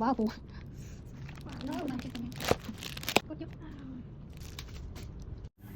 ว้าว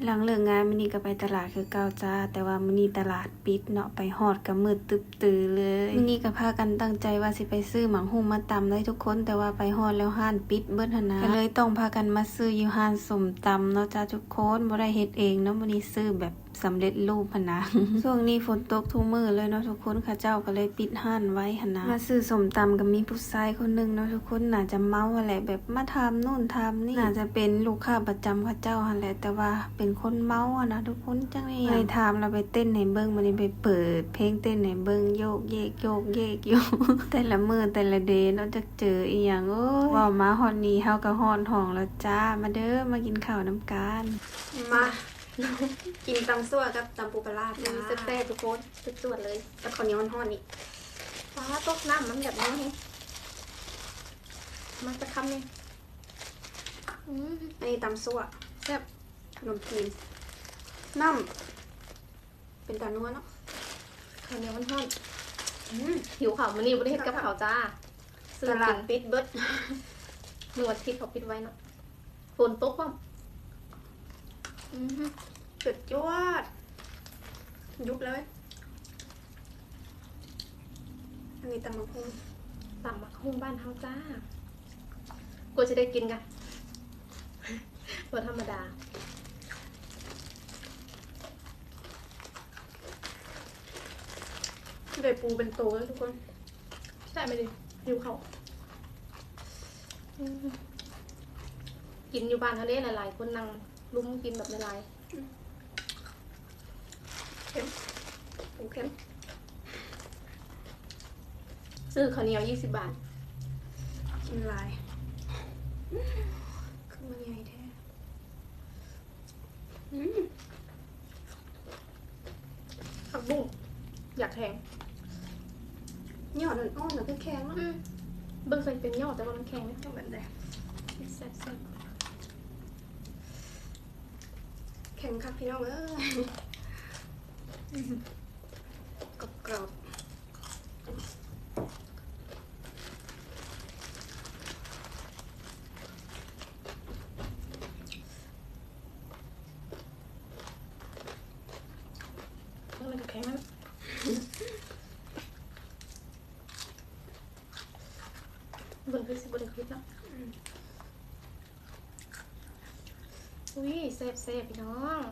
หลังเลิกงานมื้อนี้ก็ไปตลาดคือเก่าจ้า แต่ว่ามื้อนี้ตลาดปิดเนาะไปฮอดก็มืดตึบตือเลยมื้อนี้ก็พากันตั้งใจว่าสิไปซื้อหมังหุ่มมาตำเลยทุกคน แต่ว่าไปฮอดแล้วห้านปิดเบิดหนนะก็เลยต้องพากันมาซื้ออยู่ห้านสมตำเนาะจ้าทุกคนบ่ได้เฮ็ดเองเนาะมื้อนี้ซื้อแบบ สำเร็จรูปหั่นนะช่วงนี้ฝนตกทุกมื้อเลยเนาะทุกคนเข้าเจ้าก็เลยปิดห้านไว้หั่นนะมาซื้อสมตำก็มีผู้ชายคนหนึงเนาะทุกคนน่าจะเมาอะไรแบบมาทำนู่นทำนี่น่าจะเป็นลูกค้าประจำเข้าเจ้าหั่นแหละแต่ว่าเป็นคนเมาอะนะทุกคนจังเลยไปถามเราไปเต้นในเบิ้งมันนี้ไปเปิด เพลงเต้นในเบิ้งโยกเยกโยกเยกโยกแต่ละมือแต่ละเดย์เนาะจะเจออีหยังโอ้ยเว่ามาฮอดนี้เฮาก็ฮอดห้องแล้วจ้ามาเด้อมากินข้าวน้ำกันมา กินตำซั่วกับตำปูปลามีแซ่บๆทุกคนสุดๆเลยกับข้าวเหนียวฮ้อนๆนี่ฟ้าตกน้ำมันแบบนี้ไงมันจะคำนี่อืมอันนี้ตำซั่วแซ่บขนมจีนน้ำเป็นตานัวเนาะข้าวเหนียวมันทอดหิวข่าวมันนี่บริเฮ็ดกับข่าวจ้าซื้อตลากิดนปิดเบิดหนวดที่เขาปิดไว้เนาะฝนตกป่ะ อือฮึจุดจวดยุบเลย อันนี้ตำมะพุงต่ำมักหุ้งบ้านเฮาจ้า กูจะได้กินกันตัวธรรมดาได้ปูเป็นโตแล้วทุกคนใช่ไหมดิหิวเขาอืมกินอยู่บ้านทะเลหลายๆคนนั่ง ลุมกินแบบหลายปูเข้มๆซื้อข้าวเหนียวยี่สิบบาท กินลายขึ้นมาใหญ่แท้อืมผักบุ้งอยากแทงยอดอ่อนๆแล้วก็แข็งเนาะเบิ่งใส่เป็นยอดแต่ว่ามันแข็งนะเอาแบบไหนแซ่บแข็งคักพี่น้องเอ้ยกรอบกรอบๆมันจะแข็งมันเบิ่งคือสิบ่ได้คิดเนาะ อุ้ยแซ่บๆพี่น้อง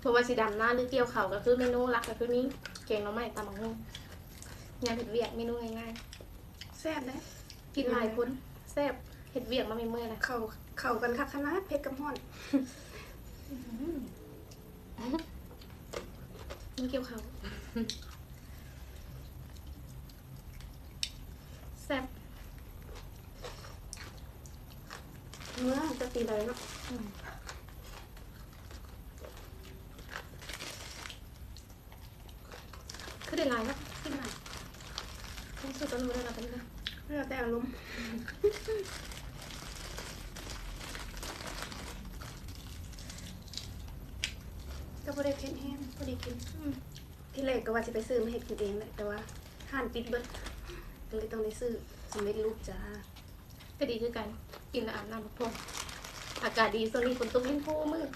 เพราะว่าสีดำหน้าหรือเกี่ยวเขาวก็คือเมนูหลักก็คือนี้แกงหน่อไม้ตำบักหุ่งงานเห็ดเวียกเมนูง่ายแซ่บเลยๆกินหลายคนแซ่บเห็ดเวียกมาไม่เมื่อยนะเข้าเข้ากันคักขนาดเผ็ดกับฮ้อน มันเกี่ยวเขาวแซ่บเมื่อจะตีเลยเนาะคือได้หลายเนาะขึ้นมาต้องสุดต้นมือเราเป็นกันเลือกแต่อารมณ์ พอได้เผ็ดแห้งพอดีกินที่แรกก็ว่าจะไปซื้อมาเห็ดกินเองแหละแต่ว่าห้านปิดเบิดก็เลยต้องได้ซื้อสำเร็จรูปจ้าก็ดีคือกันกินแล้วอาบน้ำพักผ่องอากาศดีส่วนนี้ฝนตกเล่นโพมืด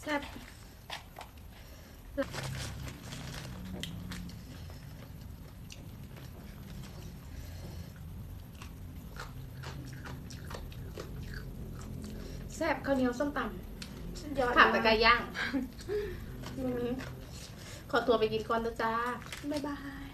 แซ่บ แซ่บข้าวเหนียวส้มตำสุดยอดผักกับไก่ย่างอืมขอตัวไปกินก่อนนะจ้า บ๊ายบาย